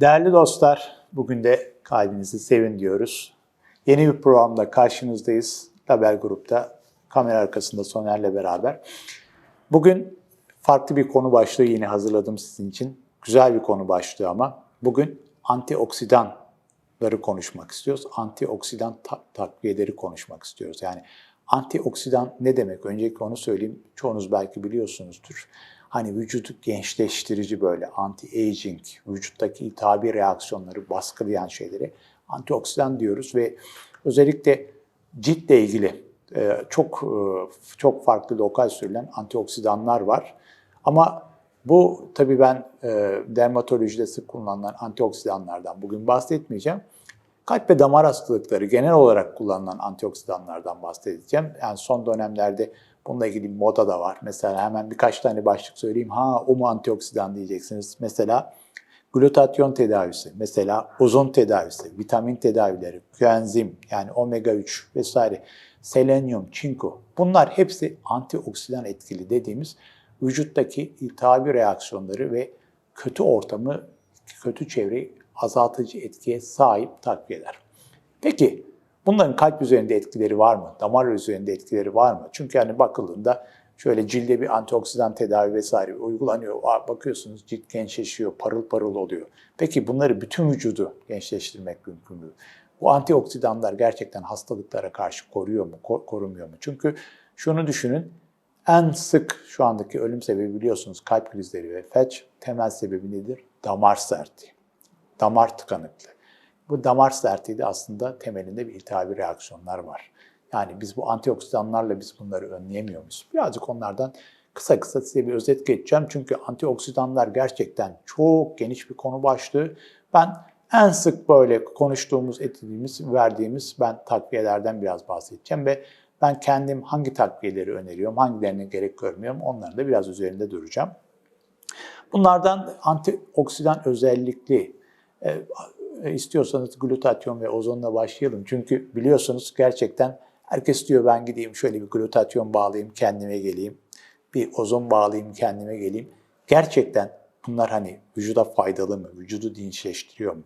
Değerli dostlar, bugün de kalbinizi sevin diyoruz. Yeni bir programda karşınızdayız. Label Grup'ta kamera arkasında Soner'le beraber. Bugün farklı bir konu başlığı yine hazırladım sizin için. Güzel bir konu başlığı ama bugün antioksidanları konuşmak istiyoruz. Antioksidan ta- takviyeleri konuşmak istiyoruz. Yani antioksidan ne demek? Öncelikle onu söyleyeyim. Çoğunuz belki biliyorsunuzdur. Hani vücudu gençleştirici böyle anti-aging, vücuttaki iltihabi reaksiyonları baskılayan şeyleri antioksidan diyoruz ve özellikle ciltle ilgili e, çok e, çok farklı lokal sürülen antioksidanlar var. Ama bu tabii ben e, dermatolojide sık kullanılan antioksidanlardan bugün bahsetmeyeceğim. Kalp ve damar hastalıkları genel olarak kullanılan antioksidanlardan bahsedeceğim. Yani son dönemlerde bununla ilgili bir moda da var. Mesela hemen birkaç tane başlık söyleyeyim. Ha o mu antioksidan diyeceksiniz. Mesela glutatyon tedavisi, mesela ozon tedavisi, vitamin tedavileri, koenzim yani omega 3 vesaire, selenyum, çinko. Bunlar hepsi antioksidan etkili dediğimiz vücuttaki iltihabi reaksiyonları ve kötü ortamı, kötü çevreyi azaltıcı etkiye sahip takviyeler. Peki bunların kalp üzerinde etkileri var mı? Damar üzerinde etkileri var mı? Çünkü yani bakıldığında şöyle cilde bir antioksidan tedavi vesaire uygulanıyor. Bakıyorsunuz cilt gençleşiyor, parıl parıl oluyor. Peki bunları bütün vücudu gençleştirmek mümkün mü? Bu antioksidanlar gerçekten hastalıklara karşı koruyor mu, ko- korumuyor mu? Çünkü şunu düşünün, en sık şu andaki ölüm sebebi biliyorsunuz kalp krizleri ve felç. Temel sebebi nedir? Damar sertliği, damar tıkanıklığı. Bu damar sertliği aslında temelinde bir iltihabi reaksiyonlar var. Yani biz bu antioksidanlarla biz bunları önleyemiyor muyuz? Birazcık onlardan kısa kısa size bir özet geçeceğim. Çünkü antioksidanlar gerçekten çok geniş bir konu başlığı. Ben en sık böyle konuştuğumuz, ettiğimiz, verdiğimiz ben takviyelerden biraz bahsedeceğim ve ben kendim hangi takviyeleri öneriyorum, hangilerine gerek görmüyorum onların da biraz üzerinde duracağım. Bunlardan antioksidan özellikli e, istiyorsanız glutatyon ve ozonla başlayalım. Çünkü biliyorsunuz gerçekten herkes diyor ben gideyim şöyle bir glutatyon bağlayayım kendime geleyim. Bir ozon bağlayayım kendime geleyim. Gerçekten bunlar hani vücuda faydalı mı? Vücudu dinçleştiriyor mu?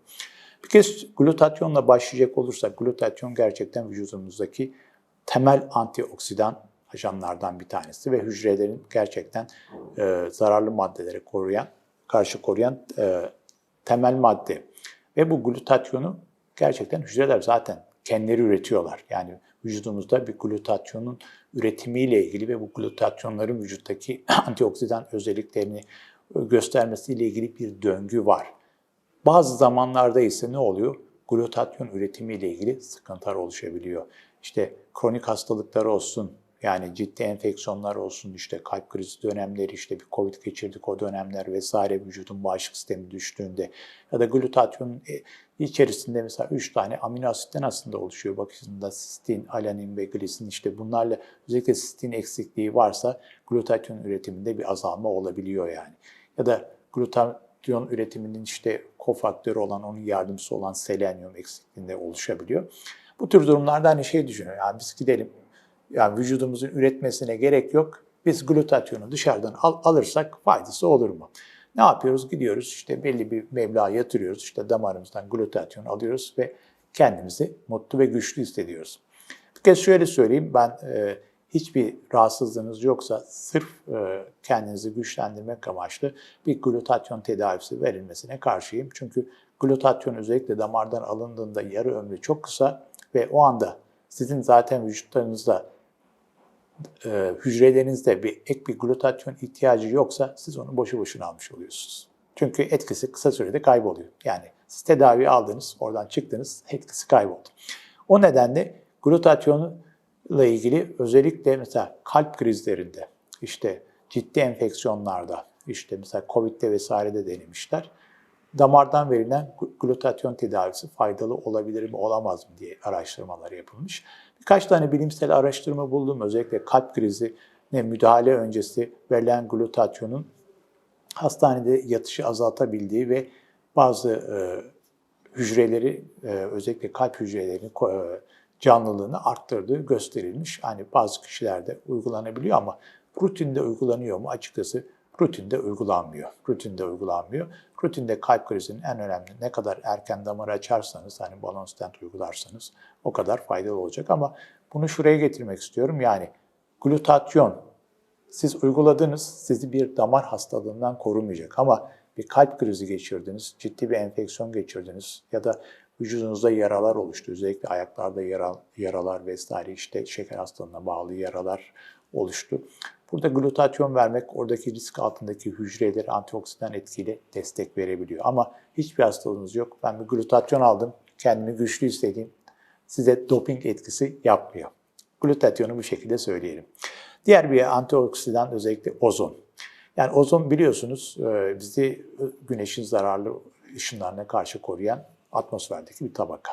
Bir kez glutatyonla başlayacak olursak glutatyon gerçekten vücudumuzdaki temel antioksidan ajanlardan bir tanesi ve hücrelerin gerçekten e, zararlı maddelere koruyan, karşı koruyan e, temel madde. Ve bu glutatyonu gerçekten hücreler zaten kendileri üretiyorlar. Yani vücudumuzda bir glutatyonun üretimiyle ilgili ve bu glutatyonların vücuttaki antioksidan özelliklerini göstermesiyle ilgili bir döngü var. Bazı zamanlarda ise ne oluyor? Glutatyon üretimiyle ilgili sıkıntılar oluşabiliyor. İşte kronik hastalıklar olsun, yani ciddi enfeksiyonlar olsun, işte kalp krizi dönemleri, işte bir COVID geçirdik o dönemler vesaire vücudun bağışıklık sistemi düştüğünde ya da glutatyonun içerisinde mesela 3 tane amino asitten aslında oluşuyor. Bakışında sistin, alanin ve glisin işte bunlarla özellikle sistin eksikliği varsa glutatyon üretiminde bir azalma olabiliyor yani. Ya da glutatyon üretiminin işte kofaktörü olan, onun yardımcısı olan selenyum eksikliğinde oluşabiliyor. Bu tür durumlarda hani şey düşünüyor, yani biz gidelim yani vücudumuzun üretmesine gerek yok. Biz glutatyonu dışarıdan al, alırsak faydası olur mu? Ne yapıyoruz? Gidiyoruz işte belli bir meblağ yatırıyoruz. İşte damarımızdan glutatyon alıyoruz ve kendimizi mutlu ve güçlü hissediyoruz. Bir kez şöyle söyleyeyim. Ben e, hiçbir rahatsızlığınız yoksa sırf e, kendinizi güçlendirmek amaçlı bir glutatyon tedavisi verilmesine karşıyım. Çünkü glutatyon özellikle damardan alındığında yarı ömrü çok kısa ve o anda sizin zaten vücutlarınızda e, hücrelerinizde bir ek bir glutatyon ihtiyacı yoksa siz onu boşu boşuna almış oluyorsunuz. Çünkü etkisi kısa sürede kayboluyor. Yani siz tedavi aldınız, oradan çıktınız, etkisi kayboldu. O nedenle glutatyonla ilgili özellikle mesela kalp krizlerinde, işte ciddi enfeksiyonlarda, işte mesela COVID'de vesairede denemişler. Damardan verilen glutatyon tedavisi faydalı olabilir mi, olamaz mı diye araştırmalar yapılmış. Birkaç tane bilimsel araştırma buldum. Özellikle kalp krizi ne müdahale öncesi verilen glutatyonun hastanede yatışı azaltabildiği ve bazı e, hücreleri, e, özellikle kalp hücrelerinin e, canlılığını arttırdığı gösterilmiş. Hani bazı kişilerde uygulanabiliyor ama rutinde uygulanıyor mu açıkçası rutinde uygulanmıyor. Rutinde uygulanmıyor. Rutinde kalp krizinin en önemli ne kadar erken damarı açarsanız hani balon stent uygularsanız o kadar faydalı olacak ama bunu şuraya getirmek istiyorum. Yani glutatyon siz uyguladınız sizi bir damar hastalığından korumayacak ama bir kalp krizi geçirdiniz, ciddi bir enfeksiyon geçirdiniz ya da vücudunuzda yaralar oluştu. Özellikle ayaklarda yara, yaralar vesaire işte şeker hastalığına bağlı yaralar oluştu. Burada glutatyon vermek oradaki risk altındaki hücreleri antioksidan etkiyle destek verebiliyor. Ama hiçbir hastalığınız yok. Ben bir glutatyon aldım, kendimi güçlü hissediyorum. Size doping etkisi yapmıyor. Glutatyonu bu şekilde söyleyelim. Diğer bir antioksidan özellikle ozon. Yani ozon biliyorsunuz e, bizi güneşin zararlı ışınlarına karşı koruyan atmosferdeki bir tabaka.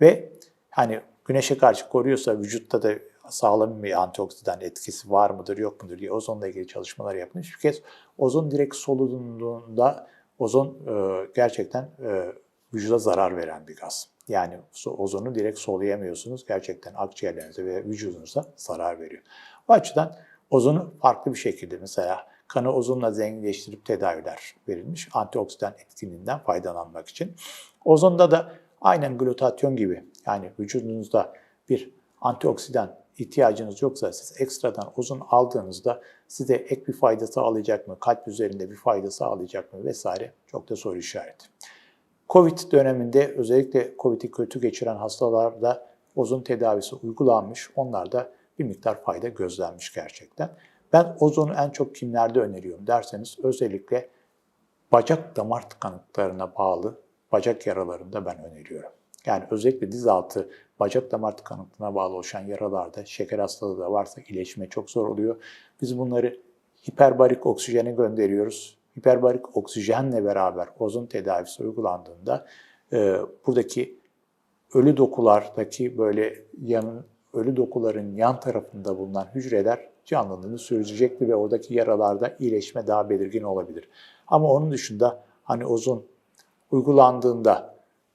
Ve hani güneşe karşı koruyorsa vücutta da sağlam bir antioksidan etkisi var mıdır yok mudur diye ozonla ilgili çalışmalar yapılmış. Bir kez ozon direkt solunduğunda ozon e, gerçekten e, vücuda zarar veren bir gaz. Yani ozonu direkt soluyamıyorsunuz. Gerçekten akciğerlerinize ve vücudunuza zarar veriyor. O açıdan ozonu farklı bir şekilde mesela kanı ozonla zenginleştirip tedaviler verilmiş antioksidan etkinliğinden faydalanmak için. Ozonda da aynen glutatyon gibi yani vücudunuzda bir antioksidan ihtiyacınız yoksa siz ekstradan ozon aldığınızda size ek bir fayda sağlayacak mı, kalp üzerinde bir fayda sağlayacak mı vesaire çok da soru işareti. Covid döneminde özellikle Covid'i kötü geçiren hastalarda ozon tedavisi uygulanmış. Onlarda bir miktar fayda gözlenmiş gerçekten. Ben ozonu en çok kimlerde öneriyorum derseniz özellikle bacak damar tıkanıklarına bağlı bacak yaralarında ben öneriyorum. Yani özellikle diz altı bacak damar tıkanıklığına bağlı oluşan yaralarda şeker hastalığı da varsa iyileşme çok zor oluyor. Biz bunları hiperbarik oksijene gönderiyoruz. Hiperbarik oksijenle beraber ozon tedavisi uygulandığında e, buradaki ölü dokulardaki böyle yanın ölü dokuların yan tarafında bulunan hücreler canlılığını sürdürecektir ve oradaki yaralarda iyileşme daha belirgin olabilir. Ama onun dışında hani ozon uygulandığında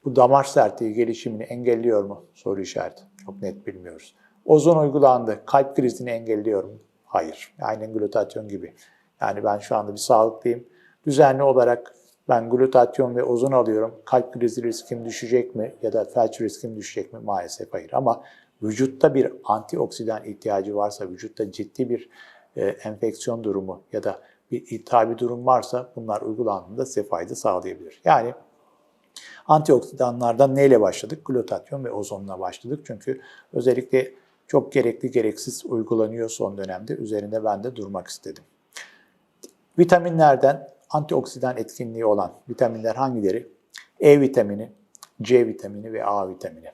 bu damar sertliği gelişimini engelliyor mu? Soru işareti. Çok net bilmiyoruz. Ozon uygulandı. Kalp krizini engelliyor mu? Hayır. Aynen glutatyon gibi. Yani ben şu anda bir sağlıklıyım. Düzenli olarak ben glutatyon ve ozon alıyorum. Kalp krizi riskim düşecek mi ya da felç riskim düşecek mi? Maalesef hayır. Ama vücutta bir antioksidan ihtiyacı varsa, vücutta ciddi bir e, enfeksiyon durumu ya da bir iltihabi durum varsa bunlar uygulandığında size fayda sağlayabilir. Yani antioksidanlardan neyle başladık? Glutatyon ve ozonla başladık. Çünkü özellikle çok gerekli gereksiz uygulanıyor son dönemde. Üzerinde ben de durmak istedim. Vitaminlerden antioksidan etkinliği olan vitaminler hangileri? E vitamini, C vitamini ve A vitamini.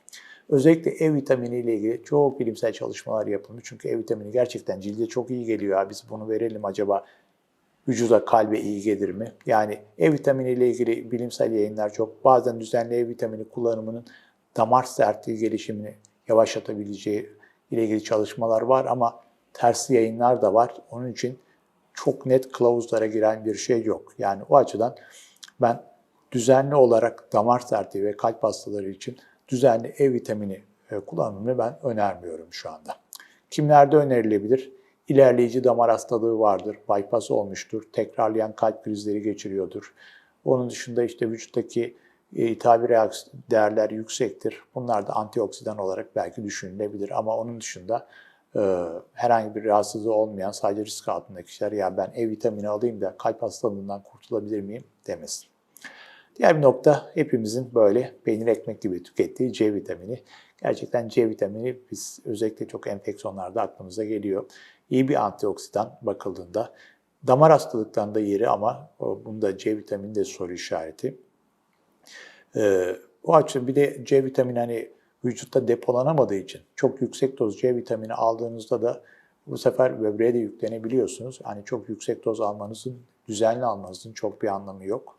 Özellikle E vitamini ile ilgili çok bilimsel çalışmalar yapılmış. Çünkü E vitamini gerçekten cilde çok iyi geliyor. Biz bunu verelim acaba vücuda kalbe iyi gelir mi? Yani E vitamini ile ilgili bilimsel yayınlar çok. Bazen düzenli E vitamini kullanımının damar sertliği gelişimini yavaşlatabileceği ile ilgili çalışmalar var ama tersi yayınlar da var. Onun için çok net kılavuzlara giren bir şey yok. Yani o açıdan ben düzenli olarak damar sertliği ve kalp hastaları için düzenli E vitamini e, kullanımını ben önermiyorum şu anda. Kimlerde önerilebilir? İlerleyici damar hastalığı vardır, bypass olmuştur, tekrarlayan kalp krizleri geçiriyordur. Onun dışında işte vücuttaki e, iltihabi reaksiyon değerler yüksektir. Bunlar da antioksidan olarak belki düşünülebilir ama onun dışında e, herhangi bir rahatsızlığı olmayan sadece risk altındaki kişiler ya ben E vitamini alayım da kalp hastalığından kurtulabilir miyim demesin. Diğer bir nokta hepimizin böyle peynir ekmek gibi tükettiği C vitamini. Gerçekten C vitamini biz özellikle çok enfeksiyonlarda aklımıza geliyor. İyi bir antioksidan bakıldığında. Damar hastalıklarında yeri ama bunda C vitamini de soru işareti. Ee, o açıdan bir de C vitamini hani vücutta depolanamadığı için çok yüksek doz C vitamini aldığınızda da bu sefer böbreğe de yüklenebiliyorsunuz. Hani çok yüksek doz almanızın, düzenli almanızın çok bir anlamı yok.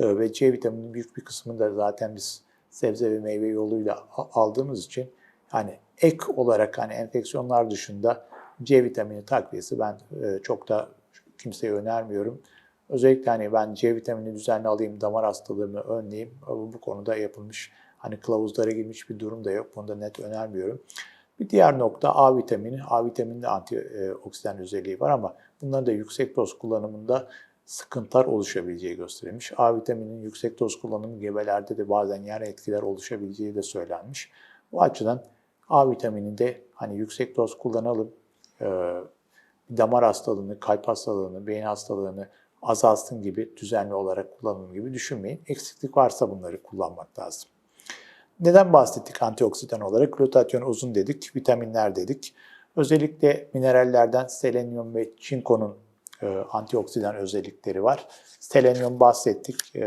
Ee, ve C vitamininin büyük bir kısmını da zaten biz sebze ve meyve yoluyla aldığımız için hani ek olarak hani enfeksiyonlar dışında C vitamini takviyesi ben e, çok da kimseye önermiyorum. Özellikle hani ben C vitamini düzenli alayım, damar hastalığımı önleyeyim. Bu konuda yapılmış hani kılavuzlara girmiş bir durum da yok. Bunu da net önermiyorum. Bir diğer nokta A vitamini. A vitaminde antioksidan özelliği var ama bunların da yüksek doz kullanımında sıkıntılar oluşabileceği gösterilmiş. A vitaminin yüksek doz kullanımı gebelerde de bazen yan etkiler oluşabileceği de söylenmiş. Bu açıdan A vitamininde hani yüksek doz kullanalım, e, damar hastalığını, kalp hastalığını, beyin hastalığını azalsın gibi düzenli olarak kullanım gibi düşünmeyin. Eksiklik varsa bunları kullanmak lazım. Neden bahsettik antioksidan olarak? Glutatyon uzun dedik, vitaminler dedik. Özellikle minerallerden selenyum ve çinkonun antioksidan özellikleri var. Selenyum bahsettik. E,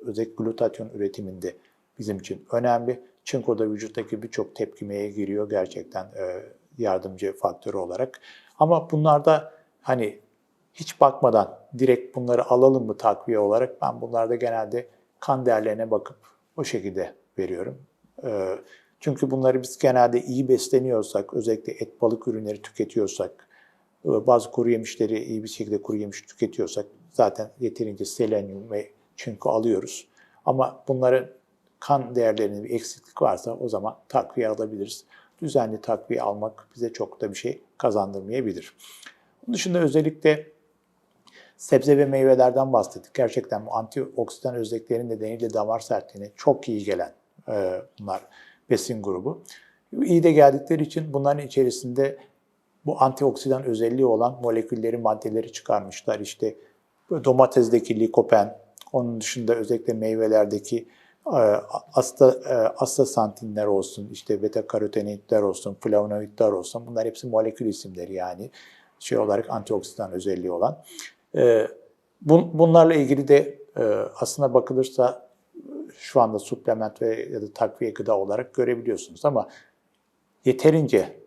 özellikle glutatyon üretiminde bizim için önemli. Çinko da vücuttaki birçok tepkimeye giriyor gerçekten e, yardımcı faktörü olarak. Ama bunlarda hani hiç bakmadan direkt bunları alalım mı takviye olarak ben bunlarda genelde kan değerlerine bakıp o şekilde veriyorum. E, çünkü bunları biz genelde iyi besleniyorsak, özellikle et balık ürünleri tüketiyorsak, e, bazı kuru yemişleri iyi bir şekilde kuru yemiş tüketiyorsak zaten yeterince selenyum ve çinko alıyoruz. Ama bunların kan değerlerinde bir eksiklik varsa o zaman takviye alabiliriz. Düzenli takviye almak bize çok da bir şey kazandırmayabilir. Bunun dışında özellikle sebze ve meyvelerden bahsettik. Gerçekten bu antioksidan özellikleri nedeniyle damar sertliğine çok iyi gelen e, bunlar besin grubu. İyi de geldikleri için bunların içerisinde bu antioksidan özelliği olan molekülleri, maddeleri çıkarmışlar. İşte domatesdeki likopen, onun dışında özellikle meyvelerdeki e, asta, e, astasantinler olsun, işte beta karotenitler olsun, flavonoidler olsun bunlar hepsi molekül isimleri yani şey olarak antioksidan özelliği olan. E, bunlarla ilgili de aslına bakılırsa şu anda suplement ve ya da takviye gıda olarak görebiliyorsunuz ama yeterince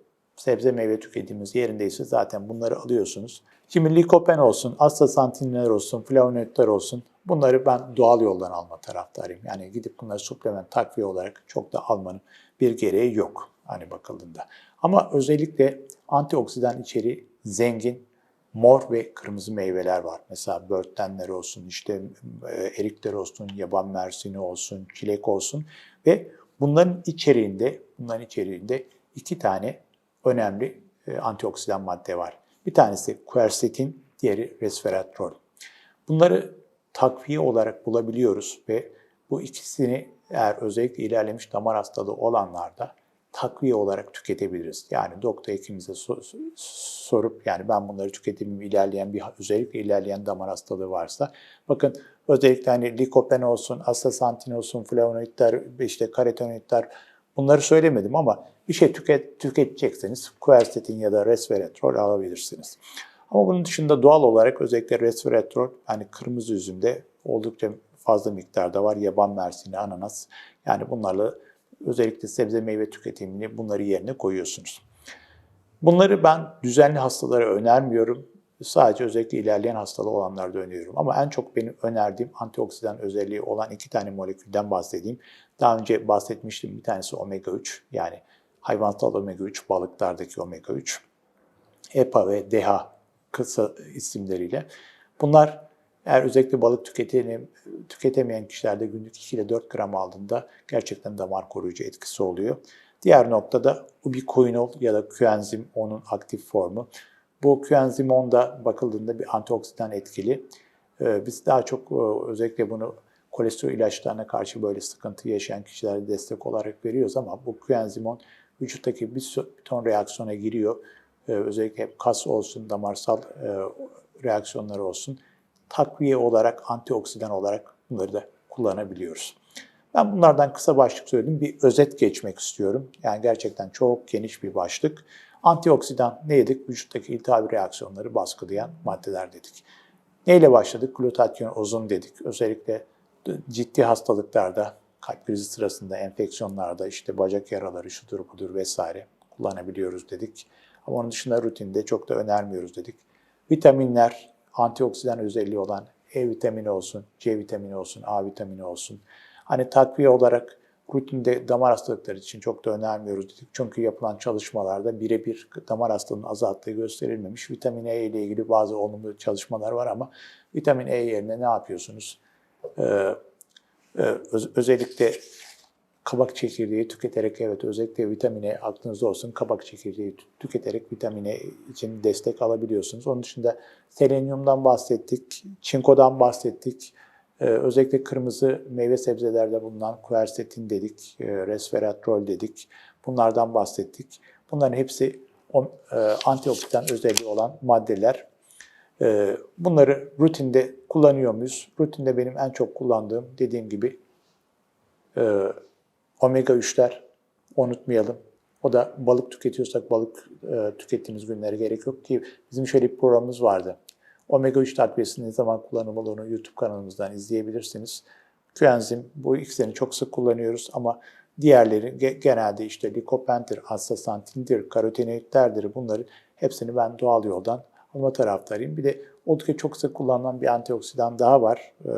sebze meyve tüketimiz yerindeyse zaten bunları alıyorsunuz. Şimdi likopen olsun, astasantinler olsun, flavonoidler olsun bunları ben doğal yoldan alma taraftarıyım. Yani gidip bunları suplement takviye olarak çok da almanın bir gereği yok hani bakıldığında. Ama özellikle antioksidan içeriği zengin mor ve kırmızı meyveler var. Mesela börtlenler olsun, işte e, erikler olsun, yaban mersini olsun, çilek olsun ve bunların içeriğinde bunların içeriğinde iki tane önemli e, antioksidan madde var. Bir tanesi quercetin, diğeri resveratrol. Bunları takviye olarak bulabiliyoruz ve bu ikisini eğer özellikle ilerlemiş damar hastalığı olanlarda takviye olarak tüketebiliriz. Yani doktor hekimimize sorup yani ben bunları tüketimim ilerleyen bir özellikle ilerleyen damar hastalığı varsa bakın özellikle hani likopen olsun, astasantin olsun, flavonoidler, işte karotenoidler bunları söylemedim ama bir şey tüket, tüketecekseniz quercetin ya da resveratrol alabilirsiniz. Ama bunun dışında doğal olarak özellikle resveratrol hani kırmızı üzümde oldukça fazla miktarda var. Yaban mersini, ananas yani bunlarla özellikle sebze meyve tüketimini bunları yerine koyuyorsunuz. Bunları ben düzenli hastalara önermiyorum. Sadece özellikle ilerleyen hastalığı olanlarda öneriyorum. Ama en çok benim önerdiğim antioksidan özelliği olan iki tane molekülden bahsedeyim. Daha önce bahsetmiştim. Bir tanesi omega 3 yani hayvansal omega 3 balıklardaki omega 3. EPA ve DHA kısa isimleriyle. Bunlar eğer özellikle balık tüketemeyen, tüketemeyen kişilerde günlük 2 ile 4 gram aldığında gerçekten damar koruyucu etkisi oluyor. Diğer noktada ubiquinol ya da coenzim onun aktif formu. Bu coenzim 10 da bakıldığında bir antioksidan etkili. Ee, biz daha çok e, özellikle bunu kolesterol ilaçlarına karşı böyle sıkıntı yaşayan kişilere destek olarak veriyoruz ama bu coenzim 10 vücuttaki bir ton reaksiyona giriyor. Ee, özellikle kas olsun, damarsal e, reaksiyonları olsun takviye olarak, antioksidan olarak bunları da kullanabiliyoruz. Ben bunlardan kısa başlık söyledim. Bir özet geçmek istiyorum. Yani gerçekten çok geniş bir başlık. Antioksidan ne dedik? Vücuttaki iltihabi reaksiyonları baskılayan maddeler dedik. Neyle başladık? Glutatyon ozon dedik. Özellikle ciddi hastalıklarda, kalp krizi sırasında, enfeksiyonlarda, işte bacak yaraları, şudur budur vesaire kullanabiliyoruz dedik. Ama onun dışında rutinde çok da önermiyoruz dedik. Vitaminler, antioksidan özelliği olan E vitamini olsun, C vitamini olsun, A vitamini olsun. Hani takviye olarak rutinde damar hastalıkları için çok da önermiyoruz dedik. Çünkü yapılan çalışmalarda birebir damar hastalığının azalttığı gösterilmemiş. Vitamin E ile ilgili bazı olumlu çalışmalar var ama vitamin E yerine ne yapıyorsunuz? Ee, e, öz, özellikle kabak çekirdeği tüketerek evet özellikle vitamine aklınızda olsun kabak çekirdeği tü- tüketerek vitamine için destek alabiliyorsunuz. Onun dışında selenyumdan bahsettik, çinkodan bahsettik. Ee, özellikle kırmızı meyve sebzelerde bulunan quercetin dedik, e, resveratrol dedik. Bunlardan bahsettik. Bunların hepsi e, antioksidan özelliği olan maddeler. Ee, Bunları rutinde kullanıyor muyuz? Rutinde benim en çok kullandığım dediğim gibi e, omega 3'ler unutmayalım. O da balık tüketiyorsak balık e, tükettiğimiz günlere gerek yok ki bizim şöyle bir programımız vardı. Omega 3 takviyesini ne zaman kullanılmalı onu YouTube kanalımızdan izleyebilirsiniz. Coenzim bu ikisini çok sık kullanıyoruz ama diğerleri ge- genelde işte likopentir, astaxantindir, karotenoidlerdir bunları hepsini ben doğal yoldan alma taraftarıyım. Bir de oldukça çok sık kullanılan bir antioksidan daha var. Ee,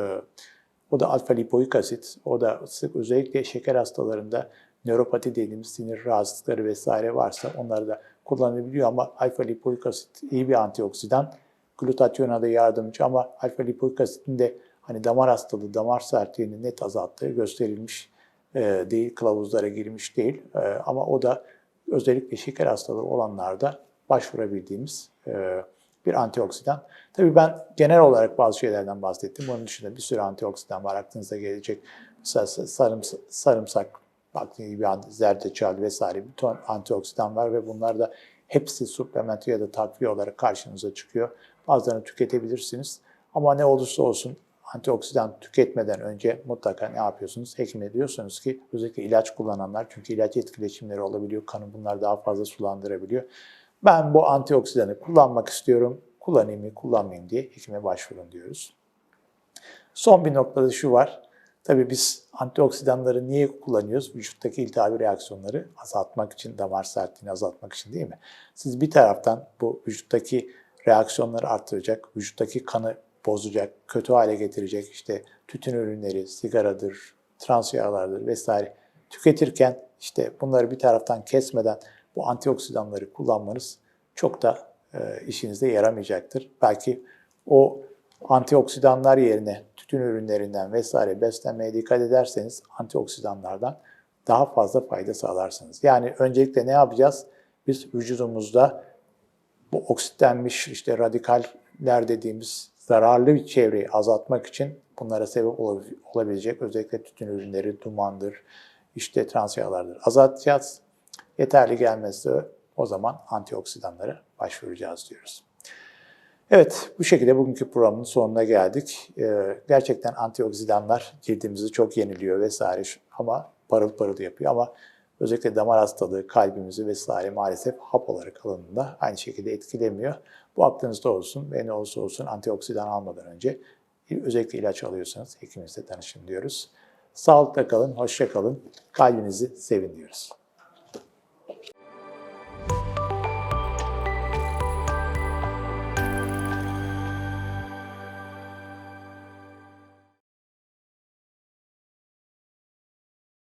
o da alfa lipoik asit. O da sık özellikle şeker hastalarında nöropati dediğimiz sinir rahatsızlıkları vesaire varsa onları da kullanılabiliyor ama alfa lipoik asit iyi bir antioksidan. Glutatyona da yardımcı ama alfa lipoik asitin de hani damar hastalığı, damar sertliğini net azalttığı gösterilmiş e, değil, kılavuzlara girmiş değil. E, ama o da özellikle şeker hastalığı olanlarda başvurabildiğimiz e, bir antioksidan. Tabii ben genel olarak bazı şeylerden bahsettim. Onun dışında bir sürü antioksidan var aklınıza gelecek. Sarımsak, baktığınız gibi zerdeçal vesaire bir ton antioksidan var ve bunlar da hepsi suplement ya da takviye olarak karşınıza çıkıyor. Bazılarını tüketebilirsiniz. Ama ne olursa olsun antioksidan tüketmeden önce mutlaka ne yapıyorsunuz? Hekime diyorsunuz ki özellikle ilaç kullananlar çünkü ilaç etkileşimleri olabiliyor. Kanı bunlar daha fazla sulandırabiliyor. Ben bu antioksidanı kullanmak istiyorum. Kullanayım mı, kullanmayayım diye hekime başvurun diyoruz. Son bir noktada şu var. Tabii biz antioksidanları niye kullanıyoruz? Vücuttaki iltihabi reaksiyonları azaltmak için, damar sertliğini azaltmak için değil mi? Siz bir taraftan bu vücuttaki reaksiyonları arttıracak, vücuttaki kanı bozacak, kötü hale getirecek işte tütün ürünleri, sigaradır, trans yağlardır vesaire tüketirken işte bunları bir taraftan kesmeden bu antioksidanları kullanmanız çok da e, işinize yaramayacaktır. Belki o antioksidanlar yerine tütün ürünlerinden vesaire beslenmeye dikkat ederseniz antioksidanlardan daha fazla fayda sağlarsınız. Yani öncelikle ne yapacağız? Biz vücudumuzda bu oksitlenmiş işte radikaller dediğimiz zararlı bir çevreyi azaltmak için bunlara sebep olabilecek özellikle tütün ürünleri, dumandır, işte trans yağlardır azaltacağız. Yeterli gelmezse o zaman antioksidanlara başvuracağız diyoruz. Evet, bu şekilde bugünkü programın sonuna geldik. Ee, gerçekten antioksidanlar cildimizi çok yeniliyor vesaire ama parıl parıl yapıyor ama özellikle damar hastalığı, kalbimizi vesaire maalesef hap olarak alındığında aynı şekilde etkilemiyor. Bu aklınızda olsun ve ne olursa olsun antioksidan almadan önce özellikle ilaç alıyorsanız hekiminizle tanışın diyoruz. Sağlıkla kalın, hoşça kalın, kalbinizi sevin diyoruz.